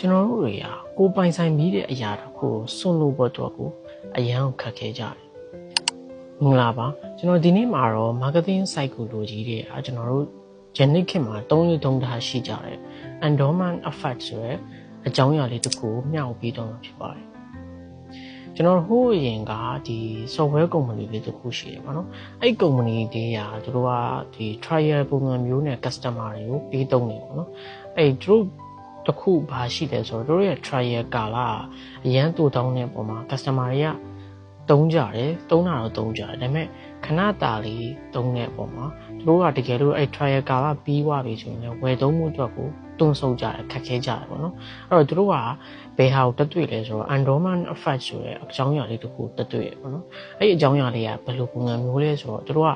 ကျွန်တော်တို့တွေကကိုယ်ပိုင်ဆိုင်ပြီးတဲ့အရာတစ်ခုကိုစွန့်လို့ဘတ်တော့ကိုအရန်ကိုခက်ခဲကြတယ်မင်္ဂလာပါကျွန်တော်ဒီနေ့မှာတော့ marketing psychology တွေအားကျွန်တော်တို့ genetic ခေတ်မှာသုံးရသုံးထားရှိကြတယ် endowment effect ဆိုရဲအကြောင်းအရာလေးတစ်ခုကိုမျှဝေပေးတော့မှာဖြစ်ပါတယ်ကျွန်တော်ဟိုးအရင်ကဒီ software company လေးတစ်ခုရှိတယ်ပေါ့နော်အဲ့ company တွေကသူတို့ကဒီ trial ပုံစံမျိုးနဲ့ customer တွေကိုပေးသုံးနေပေါ့နော်အဲ့သူတို့ တစ်ခုဘာရှိလဲဆိုတော့တို့ရဲ့ trial ကာလအရန်တူတောင်းတဲ့ပုံမှာ customer တွေကတုံးကြတယ်တုံးတာတော့တုံးကြတယ်ဒါပေမဲ့ခဏတာလေးတုံးတဲ့ပုံမှာတို့ကတကယ်လို့အဲ့ trial ကာလပြီးသွားပြီဆိုရင်လည်းဝယ်သုံးမှုအတွက်ကိုတွန်းဆုပ်ကြတယ်ခက်ခဲကြတယ်ပေါ့နော်အဲ့တော့တို့ကဘယ်ဟာကိုတက်တွေ့လဲဆိုတော့ endowment effect ဆိုတဲ့အကြောင်းအရာလေးတစ်ခုတက်တွေ့ရပေါ့နော်အဲ့ဒီအကြောင်းအရာလေးကဘယ်လိုပုံစံမျိုးလဲဆိုတော့တို့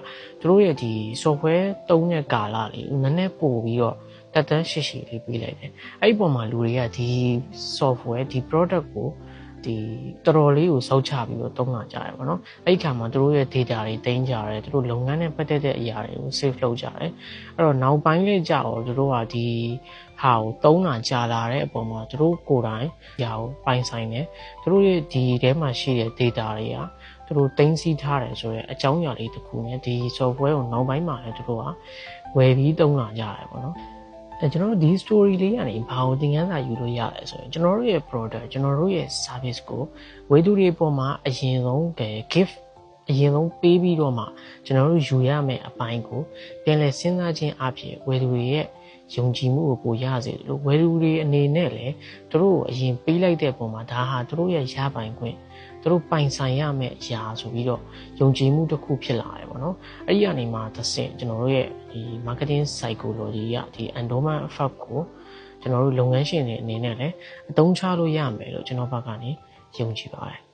ကတို့ရဲ့ဒီ software တုံးတဲ့ကာလလေးနည်းနည်းပို့ပြီးတော့ တက်တန်းရှိရှိလေးပေးလိုက်တယ်အဲ့ဒီပုံမှာလူတွေကဒီ software ဒီ product ကိုဒီတော်တော်လေးကိုစောက်ချပြီးတော့တုံးလာကြတယ်ပေါ့နော်အဲ့ဒီခါမှာတို့ရဲ့ data တွေတင်ကြတယ်တို့လုပ်ငန်းနဲ့ပတ်သက်တဲ့အရာတွေကို save လုပ်ကြတယ်အဲ့တော့နောက်ပိုင်းလေးကြာတော့တို့ကဒီဟာကိုတုံးလာကြာလာတဲ့အပေါ်မှာတို့ကိုယ်တိုင်ရာကိုပိုင်ဆိုင်တယ်တို့ရဲ့ဒီထဲမှာရှိတဲ့ data တွေကသူတို့တင်စီထားတယ်ဆိုတော့အကြောင်းအရာလေးတစ်ခုနဲ့ဒီ software ကိုနောက်ပိုင်းမှာလည်းသူတို့ကဝယ်ပြီးတုံးလာကြတယ်ပေါ့နော် အဲကျွန်တော်တို့ဒီ story လေးကနေဘာကိုသင်ခန်းစာယူလို့ရလဲဆိုရင်ကျွန်တော်တို့ရဲ့ product ကျွန်တော်တို့ရဲ့ service ကိုဝေသူတွေပေါ်မှာအရင်ဆုံးက gift အရင်ဆုံးပေးပြီးတော့မှကျွန်တော်တို့ယူရမယ့်အပိုင်းကိုပြန်လည်စဉ်းစားခြင်းအပြင်ဝေသူတွေရဲ့ ယုံကြည်မှုကိုပိုရစေလို့ဝယ်လူတွေအနေနဲ့လည်းသူတို့ကိုအရင်ပေးလိုက်တဲ့ပုံမှာဒါဟာသူတို့ရဲ့ရပိုင်ခွင့်သူတို့ပိုင်ဆိုင်ရမယ့်အရာဆိုပြီးတော့ယုံကြည်မှုတစ်ခုဖြစ်လာတယ်ပေါ့နော်အဲ့ဒီကနေမှတစ်ဆင့်ကျွန်တော်တို့ရဲ့ဒီ marketing psychology ကဒီ endowment effect ကိုကျွန်တော်တို့လုပ်ငန်းရှင်တွေအနေနဲ့လည်းအသုံးချလို့ရမယ်လို့ကျွန်တော်ဘက်ကနေယုံကြည်ပါတယ်